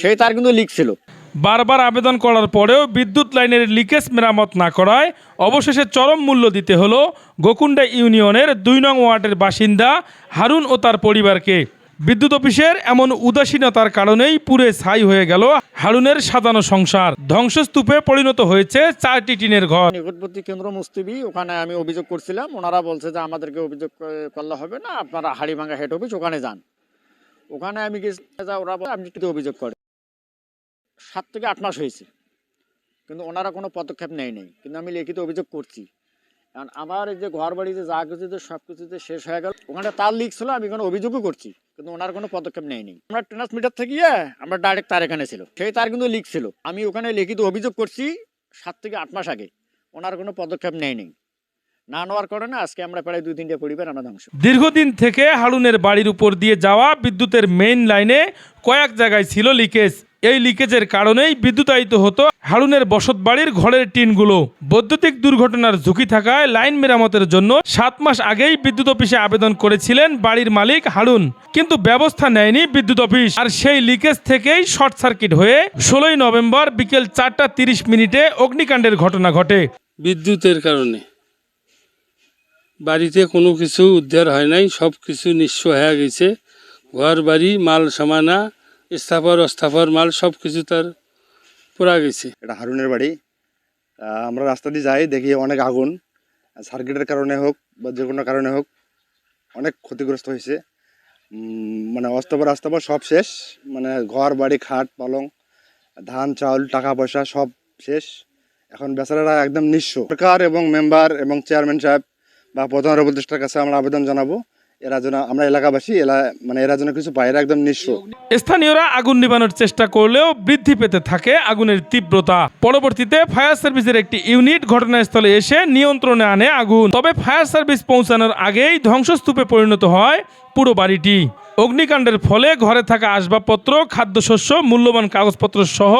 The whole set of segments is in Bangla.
সেই তার কিন্তু লিক ছিল। বারবার আবেদন করার পরেও বিদ্যুৎ লাইনের লিকেজ মেরামত না করায় অবশেষে চরম মূল্য দিতে হলো গোকুন্ডা ইউনিয়নের দুই নং ওয়ার্ডের বাসিন্দা হারুন ও তার পরিবারকে। বিদ্যুৎ অফিসের এমন উদাসীনতার কারণেই পুরে ছাই হয়ে গেল হারুনের সাজানো সংসার। ধ্বংসস্তূপে পরিণত হয়েছে চারটি টিনের ঘর। নিকটবর্তী কেন্দ্র মুস্তিবি ওখানে আমি অভিযোগ করছিলাম। ওনারা বলছে যে আমাদেরকে অভিযোগ করলে হবে না আপনারা হাড়িভাঙ্গা হেড অফিস ওখানে যান। ওখানে আমি গেছি ওরা বলে আপনি কিন্তু অভিযোগ করে সাত থেকে আট মাস হয়েছে। কিন্তু ওনারা কোনো পদক্ষেপ নেয় নেই কিন্তু আমি লিখিত অভিযোগ করছি। কারণ আমার এই যে ঘর বাড়িতে যা কিছু যে সব কিছুতে শেষ হয়ে গেল, ওখানে তার লিক ছিল, আমি কোনো অভিযোগও করছি। কিন্তু ওনার কোনো পদক্ষেপ নেয়নি। আমরা ট্রান্সমিটার থেকে গিয়ে আমরা ডাইরেক্ট তার এখানে ছিল। সেই তার কিন্তু লিক ছিল। আমি ওখানে লিখিত অভিযোগ করছি সাত থেকে আট মাস আগে। ওনার কোনো পদক্ষেপ নেয়নি। না নেওয়ার কারণে আজকে আমরা প্রায় দুই তিনটে পরিবার আমরা ধ্বংস। দীর্ঘদিন থেকে হারুনের বাড়ির উপর দিয়ে যাওয়া বিদ্যুতের মেইন লাইনে কয়েক জায়গায় ছিল লিকেজ এই লিকেজের কারণেই বিদ্যুতায়িত হতো হারুনের বসত বাড়ির ঘরের টিনগুলো। বৈদ্যুতিক দুর্ঘটনার ঝুঁকি থাকায় লাইন মেরামতের জন্য সাত মাস আগেই বিদ্যুৎ অফিসে আবেদন করেছিলেন বাড়ির মালিক হারুন। কিন্তু ব্যবস্থা নেয়নি বিদ্যুৎ অফিস। আর সেই লিকেজ থেকেই শর্ট সার্কিট হয়ে ষোলোই নভেম্বর বিকেল চারটা তিরিশ মিনিটে অগ্নিকাণ্ডের ঘটনা ঘটে। বিদ্যুতের কারণে। বাড়িতে কোনো কিছু উদ্ধার হয় নাই সব কিছু নিঃস্ব হয়ে গেছে। ঘর বাড়ি মাল সামানা স্থাপর অস্থাপর মাল সব কিছু তার পোড়া গেছে। এটা হারুনের বাড়ি। আমরা রাস্তা দিয়ে যাই, দেখি অনেক আগুন। সার্কিটের কারণে হোক বা যে কোনো কারণে হোক অনেক ক্ষতিগ্রস্ত হয়েছে। মানে অস্তবর আস্তবর সব শেষ। মানে ঘর, বাড়ি, খাট, পালং, ধান চাউল টাকা পয়সা সব শেষ। এখন বেচারারা একদম নিঃস্ব। সরকার এবং মেম্বার এবং চেয়ারম্যান সাহেব বা প্রধান উপদেষ্টার কাছে আমরা আবেদন জানাব। এরা যেন, আমরা এলাকাবাসী, এলা মানে এরা যেন কিছু একদম নিঃস্ব। স্থানীয়রা আগুন চেষ্টা করলেও বৃদ্ধি পেতে থাকে আগুনের তীব্রতা। পরবর্তীতে ফায়ার সার্ভিসের একটি ইউনিট ঘটনাস্থলে এসে নিয়ন্ত্রণে আনে আগুন। তবে ফায়ার সার্ভিস পৌঁছানোর আগেই ধ্বংসস্তূপে পরিণত হয় পুরো বাড়িটি। অগ্নিকাণ্ডের ফলে ঘরে থাকা আসবাবপত্র, খাদ্যশস্য, মূল্যবান কাগজপত্র সহ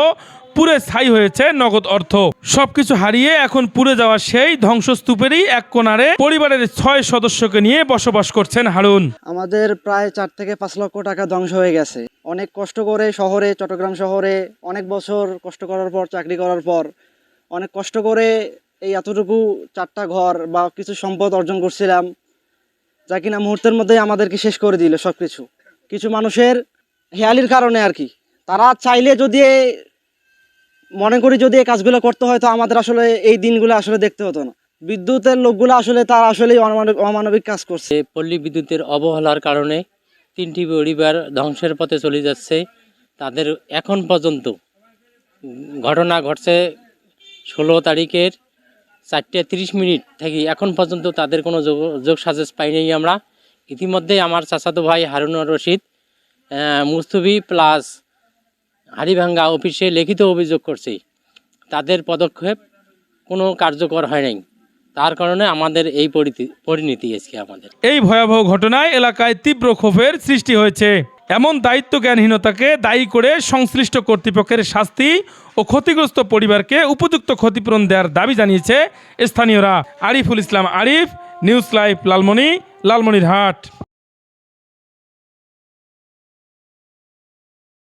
পুরে ছাই হয়েছে নগদ অর্থ। সবকিছু হারিয়ে এখন পুড়ে যাওয়া সেই ধ্বংসস্তূপেরই এক কোণারে পরিবারের ছয় সদস্যকে নিয়ে বসবাস করছেন হারুন। আমাদের প্রায় চার থেকে পাঁচ লক্ষ টাকা ধ্বংস হয়ে গেছে। অনেক কষ্ট করে শহরে, চট্টগ্রাম শহরে, অনেক বছর কষ্ট করার পর, চাকরি করার পর, অনেক কষ্ট করে এই এতটুকু চারটা ঘর বা কিছু সম্পদ অর্জন করছিলাম। যা কিনা মুহূর্তের মধ্যেই আমাদেরকে শেষ করে দিল সব কিছু কিছু মানুষের হেয়ালির কারণে আর কি। তারা চাইলে যদি মনে করি যদি এই কাজগুলো করতে হয় তো আমাদের আসলে এই দিনগুলো আসলে দেখতে হতো না। বিদ্যুতের লোকগুলো আসলে তারা আসলেই অমানবিক অমানবিক কাজ করছে। পল্লী বিদ্যুতের অবহেলার কারণে তিনটি পরিবার ধ্বংসের পথে চলে যাচ্ছে। তাদের এখন পর্যন্ত ঘটনা ঘটছে ষোলো তারিখের চারটে তিরিশ মিনিট থেকে এখন পর্যন্ত তাদের কোনো যোগ- যোগ সাজেস পাইনি আমরা। ইতিমধ্যে আমার চাচাতো ভাই হারুনুর রশিদ আহ, মুস্তফি প্লাস হাড়িভাঙ্গা অফিসে লিখিত অভিযোগ করছে। তাদের পদক্ষেপ কোনো কার্যকর হয় নাই। তার কারণে আমাদের এই পরিণতি আজকে আমাদের। এই ভয়াবহ ঘটনায় এলাকায় তীব্র ক্ষোভের সৃষ্টি হয়েছে। এমন দায়িত্ব জ্ঞানহীনতাকে দায়ী করে সংশ্লিষ্ট কর্তৃপক্ষের শাস্তি ও ক্ষতিগ্রস্ত পরিবারকে উপযুক্ত ক্ষতিপূরণ দেওয়ার দাবি জানিয়েছে স্থানীয়রা। Ariful Islam Arif, news live, Lalmoni, Lalmonirhat.